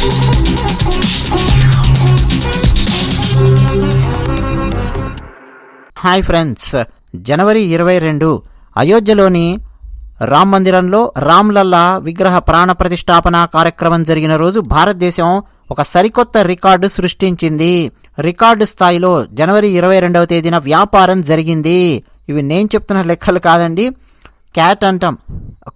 Hi friends. జనవరి ఇరవై రెండు అయోధ్యలోని రామ్ మందిరంలో రామ్లల్లా విగ్రహ ప్రాణ ప్రతిష్టాపన కార్యక్రమం జరిగిన రోజు భారతదేశం ఒక సరికొత్త రికార్డు సృష్టించింది. రికార్డు స్థాయిలో జనవరి ఇరవై రెండవ తేదీన వ్యాపారం జరిగింది. ఇవి నేను చెప్తున్న లెక్కలు కాదండి. క్యాట్ అంటాం.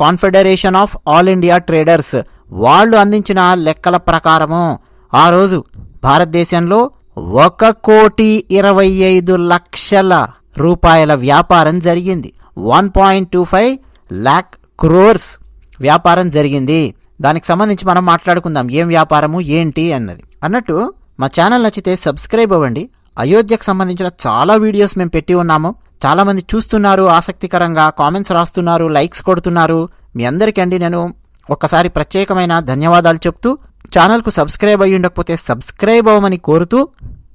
Confederation of all India traders వాళ్ళు అందించిన లెక్కల ప్రకారము ఆ రోజు భారతదేశంలో ఒక కోటి ఇరవై ఐదు లక్షల రూపాయల వ్యాపారం జరిగింది. One point two five lakh crores వ్యాపారం జరిగింది. దానికి సంబంధించి మనం మాట్లాడుకుందాం. ఏం వ్యాపారము? ఏంటి? అన్నది. అన్నట్టు మా ఛానల్ నచ్చితే సబ్స్క్రైబ్ అవ్వండి. అయోధ్యకు సంబంధించిన చాలా వీడియోస్ మేము పెట్టి ఉన్నాము. చాలామంది చూస్తున్నారు ఆసక్తికరంగా కామెంట్స్ రాస్తున్నారు లైక్స్ కొడుతున్నారు. మీ అందరికండి నేను ఒక్కసారి ప్రత్యేకమైన ధన్యవాదాలు చెప్తూ ఛానల్కు సబ్స్క్రైబ్ అయ్యి ఉండకపోతే సబ్స్క్రైబ్ అవ్వమని కోరుతూ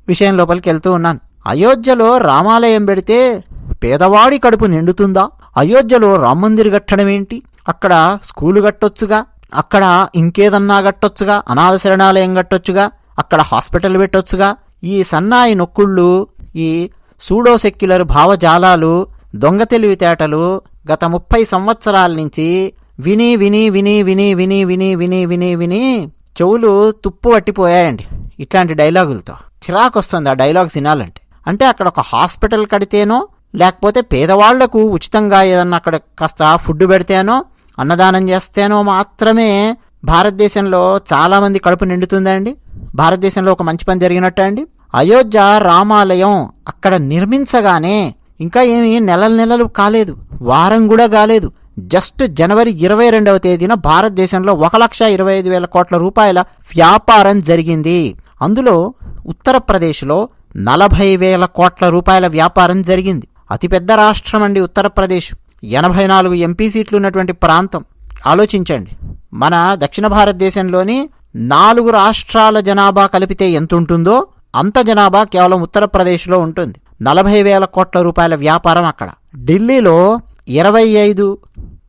విషయం లోపలికి వెళ్తూ ఉన్నాను. అయోధ్యలో రామాలయం పెడితే పేదవాడి కడుపు నిండుతుందా? అయోధ్యలో రామ మందిర్ కట్టడం ఏంటి? అక్కడ స్కూలు కట్టొచ్చుగా? అక్కడ ఇంకేదన్నా కట్టొచ్చుగా? అనాథ శరణాలయం కట్టొచ్చుగా? అక్కడ హాస్పిటల్ పెట్టొచ్చుగా? ఈ సన్నాయి నొక్కుళ్ళు ఈ సూడో సెక్యులర్ భావజాలాలు దొంగ తెలివితేటలు గత ముప్పై సంవత్సరాల నుంచి విని విని విని విని విని విని విని విని విని చెవులు తుప్పు పట్టిపోయాయండి ఇట్లాంటి డైలాగులతో. చిరాకు వస్తుంది ఆ డైలాగ్స్ వినాలంటే. అంటే అక్కడ ఒక హాస్పిటల్ కడితేనో లేకపోతే పేదవాళ్ళకు ఉచితంగా ఏదన్నా అక్కడ కాస్త ఫుడ్ పెడితేనో అన్నదానం చేస్తేనో మాత్రమే భారతదేశంలో చాలామంది కడుపు నిండుతుందండి. భారతదేశంలో ఒక మంచి పని జరిగినట్టు అండి? అయోధ్య రామాలయం అక్కడ నిర్మించగానే ఇంకా ఏమి నెలల నెలలు కాలేదు. వారం కూడా కాలేదు. జస్ట్ జనవరి ఇరవై రెండవ తేదీన భారతదేశంలో ఒక లక్ష ఇరవై ఐదు వేల కోట్ల రూపాయల వ్యాపారం జరిగింది. అందులో ఉత్తరప్రదేశ్లో నలభై వేల కోట్ల రూపాయల వ్యాపారం జరిగింది. అతిపెద్ద రాష్ట్రం అండి ఉత్తరప్రదేశ్. ఎనభై నాలుగు ఎంపీ సీట్లు ఉన్నటువంటి ప్రాంతం. ఆలోచించండి. మన దక్షిణ భారతదేశంలోని నాలుగు రాష్ట్రాల జనాభా కలిపితే ఎంత ఉంటుందో అంత జనాభా కేవలం ఉత్తరప్రదేశ్లో ఉంటుంది. నలభై వేల కోట్ల రూపాయల వ్యాపారం అక్కడ. ఢిల్లీలో ఇరవై ఐదు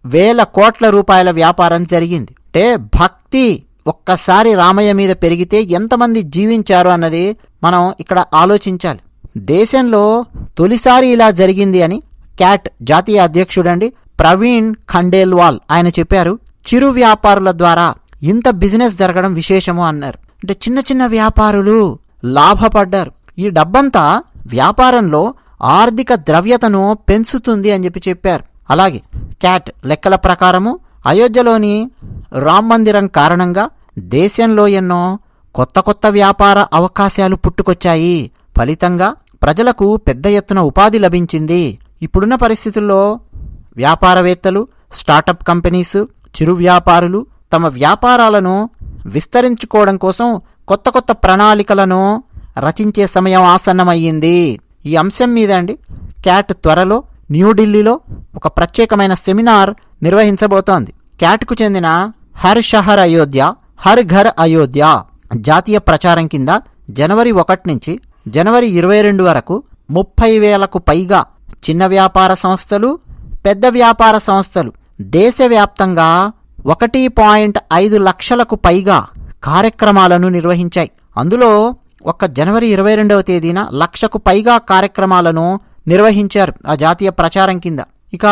వేల కోట్ల రూపాయల వ్యాపారం జరిగింది. అంటే భక్తి ఒక్కసారి రామయ్య మీద పెరిగితే ఎంతమంది జీవించారు అన్నది మనం ఇక్కడ ఆలోచించాలి. దేశంలో తొలిసారి ఇలా జరిగింది అని క్యాట్ జాతీయ అధ్యక్షుడండి ప్రవీణ్ ఖండేల్వాల్ ఆయన చెప్పారు. చిరు వ్యాపారుల ద్వారా ఇంత బిజినెస్ జరగడం విశేషము అన్నారు. అంటే చిన్న చిన్న వ్యాపారులు లాభపడ్డారు. ఈ డబ్బంతా వ్యాపారంలో ఆర్థిక ద్రవ్యతను పెంచుతుంది అని చెప్పి చెప్పారు. అలాగే క్యాట్ లెక్కల ప్రకారము అయోధ్యలోని రామ్ మందిరం కారణంగా దేశంలో ఎన్నో కొత్త కొత్త వ్యాపార అవకాశాలు పుట్టుకొచ్చాయి. ఫలితంగా ప్రజలకు పెద్ద ఎత్తున ఉపాధి లభించింది. ఇప్పుడున్న పరిస్థితుల్లో వ్యాపారవేత్తలు స్టార్టప్ కంపెనీస్ చిరు వ్యాపారులు తమ వ్యాపారాలను విస్తరించుకోవడం కోసం కొత్త కొత్త ప్రణాళికలను రచించే సమయం ఆసన్నమయ్యింది. ఈ అంశం మీద అండి క్యాట్ త్వరలో న్యూఢిల్లీలో ఒక ప్రత్యేకమైన సెమినార్ నిర్వహించబోతోంది. క్యాట్కు చెందిన హర్ షహర్ అయోధ్య హర్ ఘర్ అయోధ్య జాతీయ ప్రచారం కింద జనవరి ఒకటి నుంచి జనవరి ఇరవై రెండు వరకు ముప్పై వేలకు పైగా చిన్న వ్యాపార సంస్థలు పెద్ద వ్యాపార సంస్థలు దేశవ్యాప్తంగా ఒకటి పాయింట్ ఐదు లక్షలకు పైగా కార్యక్రమాలను నిర్వహించాయి. అందులో ఒక జనవరి ఇరవై రెండవ తేదీన లక్షకు పైగా కార్యక్రమాలను నిర్వహించారు ఆ జాతీయ ప్రచారం కింద. ఇక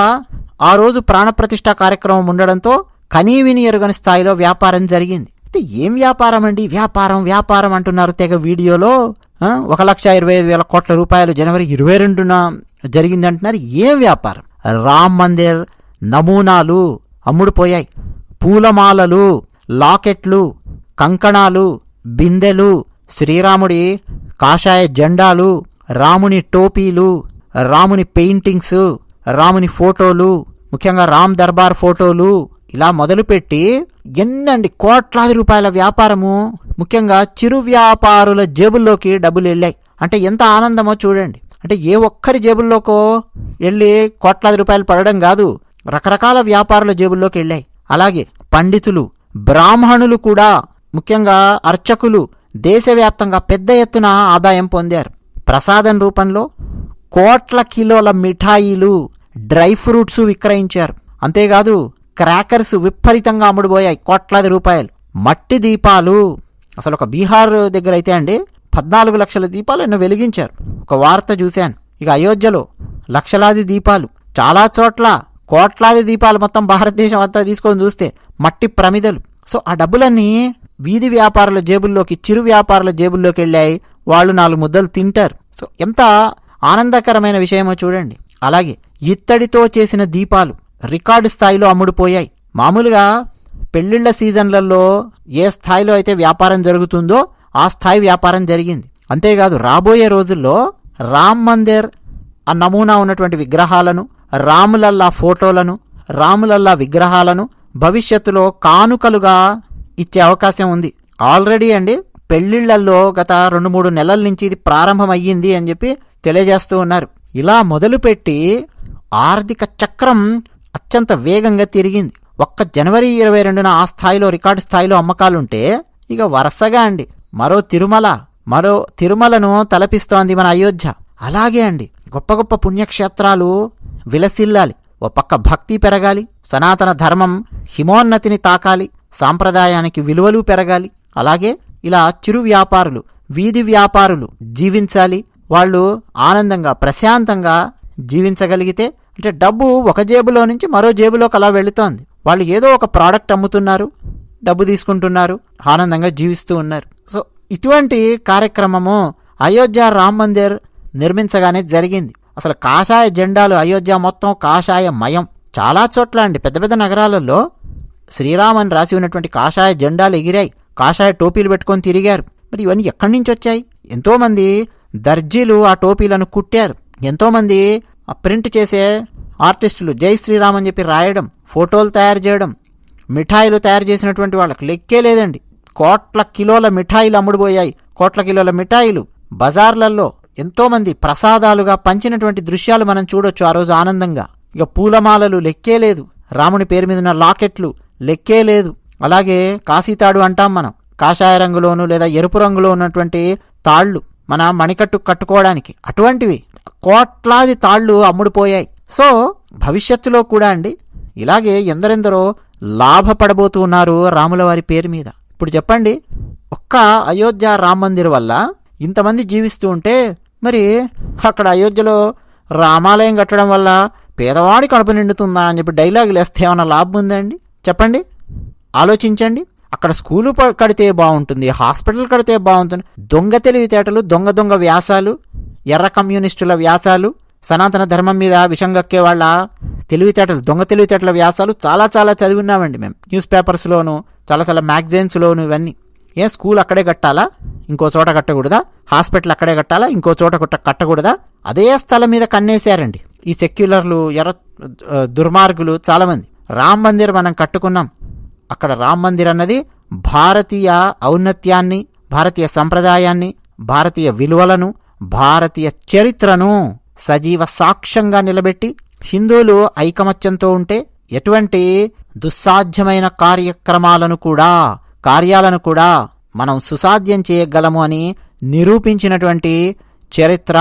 ఆ రోజు ప్రాణప్రతిష్ఠ కార్యక్రమం ఉండడంతో కనీవిని ఎరుగని స్థాయిలో వ్యాపారం జరిగింది. అయితే ఏం వ్యాపారం అండి? వ్యాపారం వ్యాపారం అంటున్నారు తెగ వీడియోలో. ఒక లక్ష ఇరవై ఐదు వేల కోట్ల రూపాయలు జనవరి ఇరవై రెండున జరిగింది అంటున్నారు ఏం వ్యాపారం? రామ్ మందిర్ నమూనాలు అమ్ముడుపోయాయి. పూలమాలలు లాకెట్లు కంకణాలు బిందెలు శ్రీరాముడి కాషాయ జెండాలు రాముని టోపీలు రాముని పెయింటింగ్స్ రాముని ఫోటోలు ముఖ్యంగా రామ్ దర్బార్ ఫోటోలు ఇలా మొదలుపెట్టి ఎన్నండి కోట్లాది రూపాయల వ్యాపారము ముఖ్యంగా చిరు వ్యాపారుల జేబుల్లోకి డబ్బులు వెళ్ళాయి. అంటే ఎంత ఆనందమో చూడండి. అంటే ఏ ఒక్కరి జేబుల్లోకో వెళ్ళి కోట్లాది రూపాయలు పడడం కాదు రకరకాల వ్యాపారుల జేబుల్లోకి వెళ్ళాయి. అలాగే పండితులు బ్రాహ్మణులు కూడా ముఖ్యంగా అర్చకులు దేశవ్యాప్తంగా పెద్ద ఎత్తున ఆదాయం పొందారు. ప్రసాదం రూపంలో కోట్ల కిలోల మిఠాయిలు డ్రై ఫ్రూట్స్ విక్రయించారు. అంతేకాదు క్రాకర్స్ విపరీతంగా అమ్ముడుపోయాయి కోట్లాది రూపాయలు. మట్టి దీపాలు. అసలు ఒక బీహార్ దగ్గర అయితే అండి పద్నాలుగు లక్షల దీపాలు ఎన్నో వెలిగించారు. ఒక వార్త చూశాను. ఇక అయోధ్యలో లక్షలాది దీపాలు. చాలా చోట్ల కోట్లాది దీపాలు మొత్తం భారతదేశం అంతా తీసుకొని చూస్తే మట్టి ప్రమిదలు. సో ఆ డబ్బులన్నీ వీధి వ్యాపారుల జేబుల్లోకి చిరు వ్యాపారుల జేబుల్లోకి వెళ్ళాయి. వాళ్ళు నాలుగు ముద్దలు తింటారు. సో ఎంత ఆనందకరమైన విషయమో చూడండి. అలాగే ఇత్తడితో చేసిన దీపాలు రికార్డు స్థాయిలో అమ్ముడుపోయాయి. మామూలుగా పెళ్ళిళ్ళ సీజన్లలో ఏ స్థాయిలో అయితే వ్యాపారం జరుగుతుందో ఆ స్థాయి వ్యాపారం జరిగింది. అంతేకాదు రాబోయే రోజుల్లో రామ్ మందిర్ ఆ నమూనా ఉన్నటువంటి విగ్రహాలను రాములల్లా ఫోటోలను రాములల్లా విగ్రహాలను భవిష్యత్తులో కానుకలుగా ఇచ్చే అవకాశం ఉంది. ఆల్రెడీ అండి పెళ్ళిళ్ళలో గత రెండు మూడు నెలల నుంచి ఇది ప్రారంభమయ్యింది అని చెప్పి తెలియజేస్తూ ఉన్నారు. ఇలా మొదలుపెట్టి ఆర్థిక చక్రం అత్యంత వేగంగా తిరిగింది. ఒక్క జనవరి ఇరవై రెండున ఆ స్థాయిలో రికార్డు స్థాయిలో అమ్మకాలుంటే ఇక వరుసగా అండి. మరో తిరుమల మరో తిరుమలను తలపిస్తోంది మన అయోధ్య. అలాగే అండి గొప్ప గొప్ప పుణ్యక్షేత్రాలు విలసిల్లాలి. ఓ పక్క భక్తి పెరగాలి సనాతన ధర్మం హిమోన్నతిని తాకాలి సాంప్రదాయానికి విలువలు పెరగాలి. అలాగే ఇలా చిరు వ్యాపారులు వీధి వ్యాపారులు జీవించాలి వాళ్ళు ఆనందంగా ప్రశాంతంగా జీవించగలిగితే అంటే డబ్బు ఒక జేబులో నుంచి మరో జేబులోకి అలా వెళుతోంది. వాళ్ళు ఏదో ఒక ప్రోడక్ట్ అమ్ముతున్నారు డబ్బు తీసుకుంటున్నారు ఆనందంగా జీవిస్తూ ఉన్నారు. సో ఇటువంటి కార్యక్రమము అయోధ్య రామ్ మందిర్ నిర్మించగానే జరిగింది. అసలు కాషాయ జెండాలు అయోధ్య మొత్తం కాషాయ మయం. చాలా చోట్ల అండి పెద్ద పెద్ద నగరాలలో శ్రీరామ్ అని రాసి ఉన్నటువంటి కాషాయ జెండాలు ఎగిరాయి. కాషాయ టోపీలు పెట్టుకొని తిరిగారు. మరి ఇవన్నీ ఎక్కడి నుంచి వచ్చాయి? ఎంతోమంది దర్జీలు ఆ టోపీలను కుట్టారు. ఎంతోమంది ఆ ప్రింట్ చేసే ఆర్టిస్టులు జై శ్రీరామ్ అని చెప్పి రాయడం ఫోటోలు తయారు చేయడం మిఠాయిలు తయారు చేసినటువంటి వాళ్ళకి లెక్కే లేదండి. కోట్ల కిలోల మిఠాయిలు అమ్ముడుపోయాయి. కోట్ల కిలోల మిఠాయిలు. బజార్లలో ఎంతోమంది ప్రసాదాలుగా పంచినటువంటి దృశ్యాలు మనం చూడొచ్చు ఆ రోజు ఆనందంగా. ఇక పూలమాలలు లెక్కే లేదు. రాముని పేరు మీద ఉన్న లాకెట్లు లెక్కే లేదు. అలాగే కాశీతాడు అంటాం మనం. కాషాయ రంగులోను లేదా ఎరుపు రంగులో ఉన్నటువంటి తాళ్ళు మన మణికట్టు కట్టుకోవడానికి. అటువంటివి కోట్లాది తాళ్ళు అమ్ముడుపోయాయి. సో భవిష్యత్తులో కూడా అండి ఇలాగే ఎందరెందరో లాభపడబోతూ ఉన్నారు రాముల వారి పేరు మీద. ఇప్పుడు చెప్పండి ఒక్క అయోధ్య రామ మందిర్ వల్ల ఇంతమంది జీవిస్తూ ఉంటే మరి అక్కడ అయోధ్యలో రామాలయం కట్టడం వల్ల పేదవాడి కడుపు నిండుతుందా అని చెప్పి డైలాగులు వేస్తే ఏమైనా లాభం ఉందండి చెప్పండి ఆలోచించండి. అక్కడ స్కూలు ప- కడితే బాగుంటుంది హాస్పిటల్ కడితే బాగుంటుంది. దొంగ తెలివితేటలు దొంగ దొంగ వ్యాసాలు ఎర్ర కమ్యూనిస్టుల వ్యాసాలు సనాతన ధర్మం మీద విషం గక్కే వాళ్ళ తెలివితేటలు దొంగ తెలివితేటల వ్యాసాలు చాలా చాలా చదివిన్నామండి మేము. న్యూస్ పేపర్స్లోను చాలా చాలా మ్యాగజైన్స్లోను ఇవన్నీ. ఏ స్కూల్ అక్కడే కట్టాలా? ఇంకో చోట కట్టకూడదా? హాస్పిటల్ అక్కడే కట్టాలా? ఇంకో చోట కట్టకూడదా? అదే స్థలం మీద కన్నేశారండి. ఈ సెక్యులర్లు ఎర్ర దుర్మార్గులు చాలామంది. రామ్ మందిర్ మనం కట్టుకున్నాం. అక్కడ రామ్ మందిర్ అన్నది భారతీయ ఔన్నత్యాన్ని భారతీయ సంప్రదాయాన్ని భారతీయ విలువలను భారతీయ చరిత్రను సజీవ సాక్ష్యంగా నిలబెట్టి హిందువులు ఐకమత్యంతో ఉంటే ఎటువంటి దుస్సాధ్యమైన కార్యక్రమాలను కూడా కార్యాలను కూడా మనం సుసాధ్యం చేయగలము అని నిరూపించినటువంటి చరిత్ర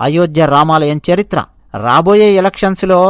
అయోధ్య రామాలయం చరిత్ర. రాబోయే ఎలక్షన్స్లో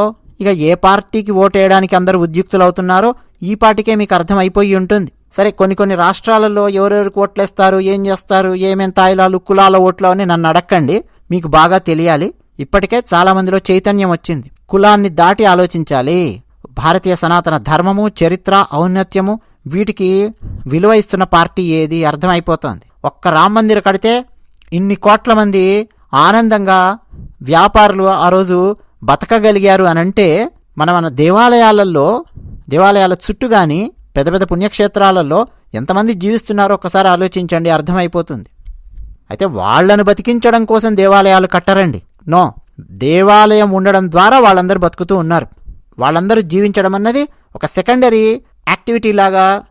ఇక ఏ పార్టీకి ఓటేయడానికి అందరూ ఉద్యుక్తులవుతున్నారో ఈ పాటికే మీకు అర్థమైపోయి ఉంటుంది. సరే కొన్ని కొన్ని రాష్ట్రాలలో ఎవరెవరికి ఓట్లేస్తారు ఏం చేస్తారు ఏమేం తాయిలాలు కులాల ఓట్లు అని నన్ను అడక్కండి. మీకు బాగా తెలియాలి. ఇప్పటికే చాలా మందిలో చైతన్యం వచ్చింది. కులాన్ని దాటి ఆలోచించాలి. భారతీయ సనాతన ధర్మము చరిత్ర ఔన్నత్యము వీటికి విలువ ఇస్తున్న పార్టీ ఏది? అర్థమైపోతోంది. ఒక్క రామ్ మందిర్ కడితే ఇన్ని కోట్ల మంది ఆనందంగా వ్యాపారులు ఆ రోజు బతకగలిగారు అని అంటే మన మన దేవాలయాలలో దేవాలయాల చుట్టూ కానీ పెద్ద పెద్ద పుణ్యక్షేత్రాలలో ఎంతమంది జీవిస్తున్నారో ఒకసారి ఆలోచించండి అర్థమైపోతుంది. అయితే వాళ్ళను బతికించడం కోసం దేవాలయాలు కట్టరండి. నో దేవాలయం ఉండడం ద్వారా వాళ్ళందరూ బతుకుతూ ఉన్నారు. వాళ్ళందరూ జీవించడం అన్నది ఒక సెకండరీ యాక్టివిటీ లాగా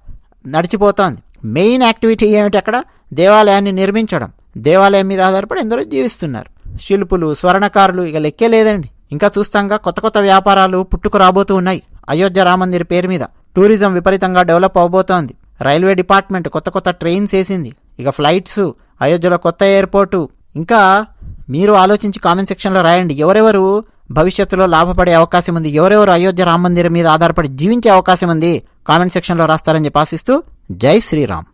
నడిచిపోతోంది. మెయిన్ యాక్టివిటీ ఏమిటి అక్కడ? దేవాలయాన్ని నిర్మించడం. దేవాలయం మీద ఆధారపడి ఎందరో జీవిస్తున్నారు. శిల్పులు స్వర్ణకారులు ఇక లెక్కే లేదండి. ఇంకా చూస్తాంగా కొత్త కొత్త వ్యాపారాలు పుట్టుకు రాబోతూ ఉన్నాయి. అయోధ్య రామందిర్ పేరు మీద టూరిజం విపరీతంగా డెవలప్ అవబోతోంది. రైల్వే డిపార్ట్మెంట్ కొత్త కొత్త ట్రైన్స్ వేసింది. ఇక ఫ్లైట్స్ అయోధ్యలో కొత్త ఎయిర్పోర్టు. ఇంకా మీరు ఆలోచించి కామెంట్ సెక్షన్లో రాయండి. ఎవరెవరు భవిష్యత్తులో లాభపడే అవకాశం ఉంది? ఎవరెవరు అయోధ్య రామ మందిరం మీద ఆధారపడి జీవించే అవకాశం ఉంది? కామెంట్ సెక్షన్లో రాస్తారని చెప్పి ఆశిస్తూ జై శ్రీరామ్.